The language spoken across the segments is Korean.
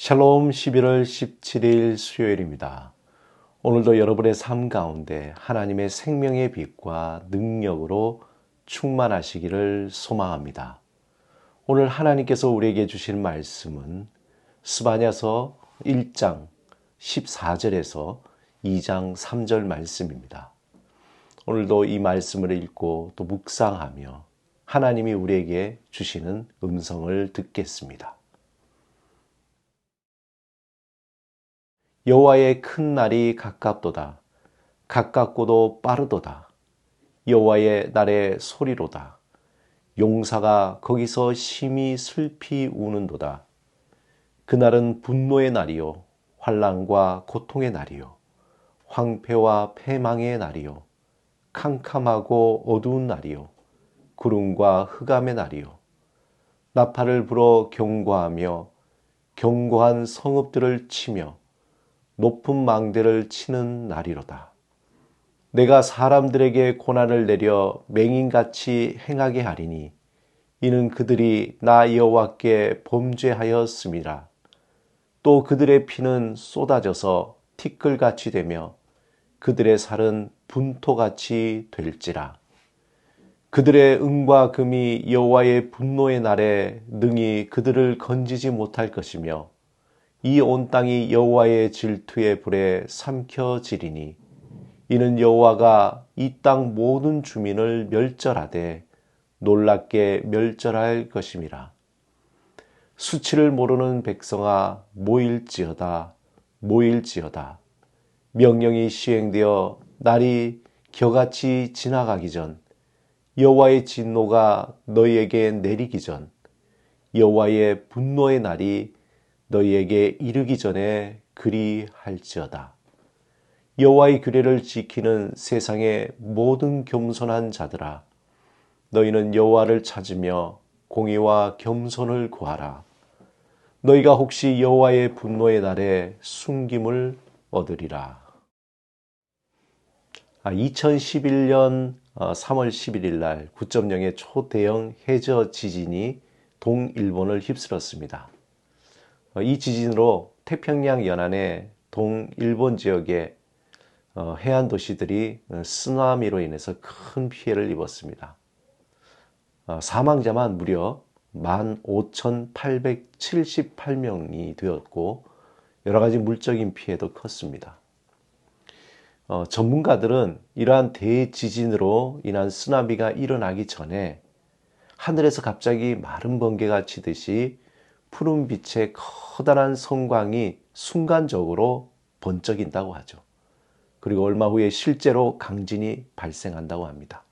샬롬 11월 17일 수요일입니다. 오늘도 여러분의 삶 가운데 하나님의 생명의 빛과 능력으로 충만하시기를 소망합니다. 오늘 하나님께서 우리에게 주신 말씀은 스바냐서 1장 14절에서 2장 3절 말씀입니다. 오늘도 이 말씀을 읽고 또 묵상하며 하나님이 우리에게 주시는 음성을 듣겠습니다. 여호와의 큰 날이 가깝도다. 가깝고도 빠르도다. 여호와의 날의 소리로다. 용사가 거기서 심히 슬피 우는도다. 그날은 분노의 날이요 환란과 고통의 날이요 황폐와 패망의 날이요 캄캄하고 어두운 날이요 구름과 흑암의 날이요 나팔을 불어 경고하며 경고한 성읍들을 치며 높은 망대를 치는 날이로다. 내가 사람들에게 고난을 내려 맹인같이 행하게 하리니 이는 그들이 나 여호와께 범죄하였음이라. 또 그들의 피는 쏟아져서 티끌같이 되며 그들의 살은 분토같이 될지라. 그들의 은과 금이 여호와의 분노의 날에 능히 그들을 건지지 못할 것이며 이 온 땅이 여호와의 질투의 불에 삼켜지리니 이는 여호와가 이 땅 모든 주민을 멸절하되 놀랍게 멸절할 것임이라. 수치를 모르는 백성아 모일지어다 모일지어다 명령이 시행되어 날이 겨같이 지나가기 전 여호와의 진노가 너희에게 내리기 전 여호와의 분노의 날이 너희에게 이르기 전에 그리할지어다. 여호와의 규례를 지키는 세상의 모든 겸손한 자들아 너희는 여호와를 찾으며 공의와 겸손을 구하라. 너희가 혹시 여호와의 분노의 날에 숨김을 얻으리라. 2011년 3월 11일 날 9.0의 초대형 해저 지진이 동일본을 휩쓸었습니다. 어, 이 지진으로 태평양 연안의 동일본 지역의 어, 해안 도시들이 어, 쓰나미로 인해서 큰 피해를 입었습니다. 사망자만 무려 15,878명이 되었고 여러 가지 물적인 피해도 컸습니다. 어, 전문가들은 이러한 대지진으로 인한 쓰나미가 일어나기 전에 하늘에서 갑자기 마른 번개가 치듯이 푸른 빛의 커다란 성광이 순간적으로 번쩍인다고 하죠. 그리고 얼마 후에 실제로 강진이 발생한다고 합니다.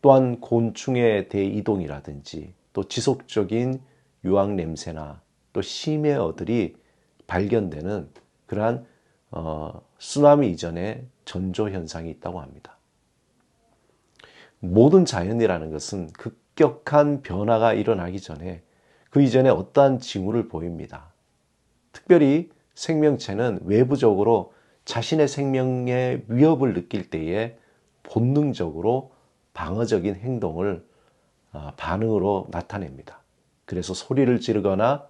또한 곤충의 대이동이라든지 또 지속적인 유황 냄새나 또 심해어들이 발견되는 그러한 어, 쓰나미 이전의 전조 현상이 있다고 합니다. 모든 자연이라는 것은 급격한 변화가 일어나기 전에 그 이전에 어떠한 징후를 보입니다. 특별히 생명체는 외부적으로 자신의 생명의 위협을 느낄 때에 본능적으로 방어적인 행동을 어, 반응으로 나타냅니다. 그래서 소리를 지르거나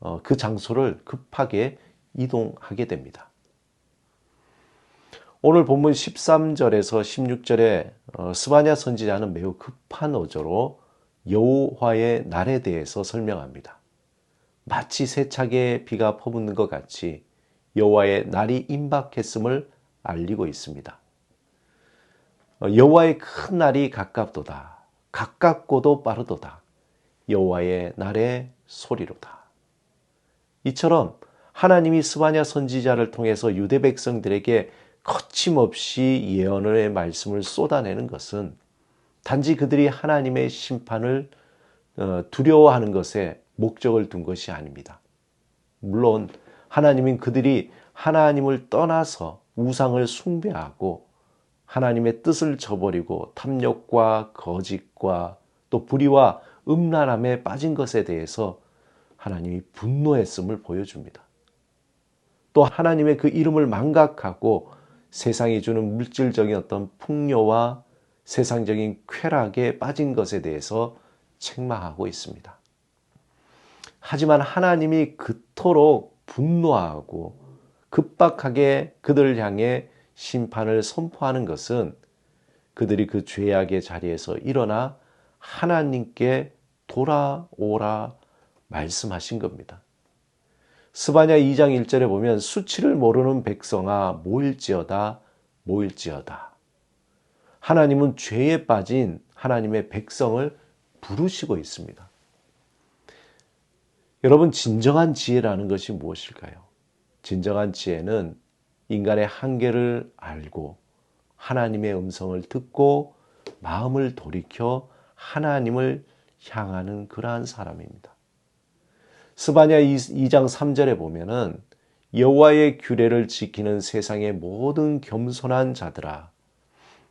어, 그 장소를 급하게 이동하게 됩니다. 오늘 본문 13절에서 16절에 어, 스바냐 선지자는 매우 급한 어조로 여호와의 날에 대해서 설명합니다. 마치 세차게 비가 퍼붓는 것 같이 여호와의 날이 임박했음을 알리고 있습니다. 어, 여호와의 큰 날이 가깝도다. 가깝고도 빠르도다. 여호와의 날의 소리로다. 이처럼 하나님이 스바냐 선지자를 통해서 유대 백성들에게 거침없이 예언의 말씀을 쏟아내는 것은 단지 그들이 하나님의 심판을 어, 두려워하는 것에 목적을 둔 것이 아닙니다. 물론 하나님은 그들이 하나님을 떠나서 우상을 숭배하고 하나님의 뜻을 저버리고 탐욕과 거짓과 또 불의와 음란함에 빠진 것에 대해서 하나님이 분노했음을 보여줍니다. 또 하나님의 그 이름을 망각하고 세상이 주는 물질적인 어떤 풍요와 세상적인 쾌락에 빠진 것에 대해서 책망하고 있습니다. 하지만 하나님이 그토록 분노하고 급박하게 그들을 향해 심판을 선포하는 것은 그들이 그 죄악의 자리에서 일어나 하나님께 돌아오라 말씀하신 겁니다. 스바냐 2장 1절에 보면 수치를 모르는 백성아 모일지어다 모일지어다. 하나님은 죄에 빠진 하나님의 백성을 부르시고 있습니다. 여러분 진정한 지혜라는 것이 무엇일까요? 진정한 지혜는 인간의 한계를 알고 하나님의 음성을 듣고 마음을 돌이켜 하나님을 향하는 그러한 사람입니다. 스바냐 2장 3절에 보면은 여호와의 규례를 지키는 세상의 모든 겸손한 자들아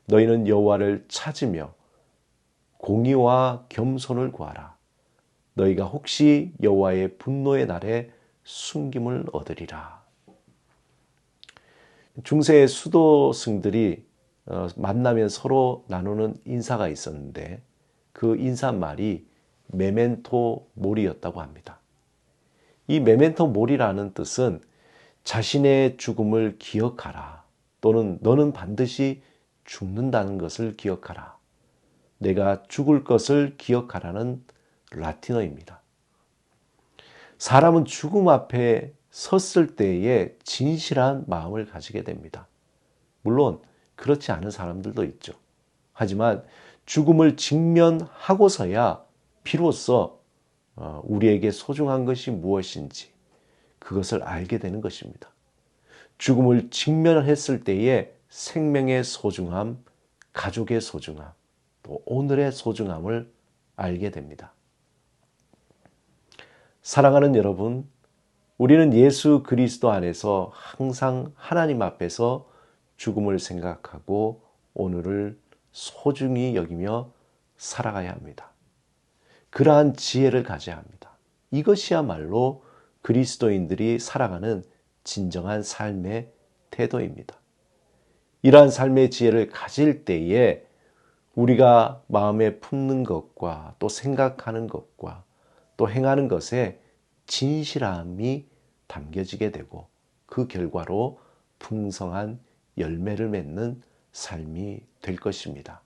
너희는 여호와를 찾으며 공의와 겸손을 구하라 너희가 혹시 여호와의 분노의 날에 숨김을 얻으리라 중세의 수도승들이 어, 만나면 서로 나누는 인사가 있었는데 그 인사말이 메멘토 모리였다고 합니다. 이 메멘토 모리라는 뜻은 자신의 죽음을 기억하라 또는 너는 반드시 죽는다는 것을 기억하라. 내가 죽을 것을 기억하라는 라틴어입니다. 사람은 죽음 앞에 섰을 때에 진실한 마음을 가지게 됩니다. 물론 그렇지 않은 사람들도 있죠. 하지만 죽음을 직면하고서야 비로소 어, 우리에게 소중한 것이 무엇인지 그것을 알게 되는 것입니다. 죽음을 직면했을 때에 생명의 소중함, 가족의 소중함, 또 오늘의 소중함을 알게 됩니다. 사랑하는 여러분, 우리는 예수 그리스도 안에서 항상 하나님 앞에서 죽음을 생각하고 오늘을 소중히 여기며 살아가야 합니다. 그러한 지혜를 가져야 합니다. 이것이야말로 그리스도인들이 살아가는 진정한 삶의 태도입니다. 이러한 삶의 지혜를 가질 때에 우리가 마음에 품는 것과 또 생각하는 것과 또 행하는 것에 진실함이 담겨지게 되고 그 결과로 풍성한 열매를 맺는 삶이 될 것입니다.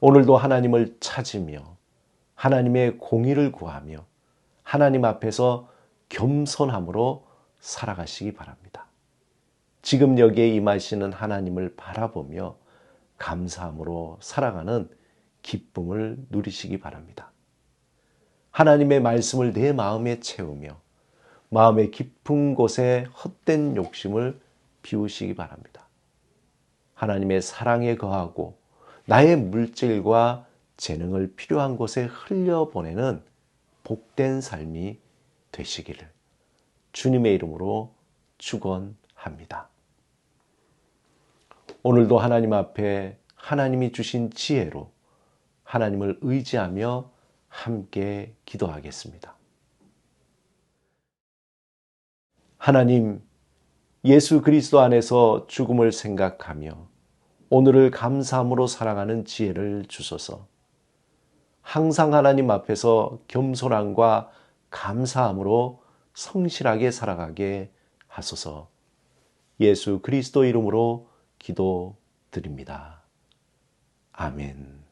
오늘도 하나님을 찾으며 하나님의 공의를 구하며 하나님 앞에서 겸손함으로 살아가시기 바랍니다. 지금 여기에 임하시는 하나님을 바라보며 감사함으로 살아가는 기쁨을 누리시기 바랍니다. 하나님의 말씀을 내 마음에 채우며 마음의 깊은 곳에 헛된 욕심을 비우시기 바랍니다. 하나님의 사랑에 거하고 나의 물질과 재능을 필요한 곳에 흘려보내는 복된 삶이 되시기를 주님의 이름으로 축원합니다. 오늘도 하나님 앞에 하나님이 주신 지혜로 하나님을 의지하며 함께 기도하겠습니다. 하나님, 예수 그리스도 안에서 죽음을 생각하며 오늘을 감사함으로 살아가는 지혜를 주소서. 항상 하나님 앞에서 겸손함과 감사함으로 성실하게 살아가게 하소서. 예수 그리스도 이름으로 기도 드립니다. 아멘.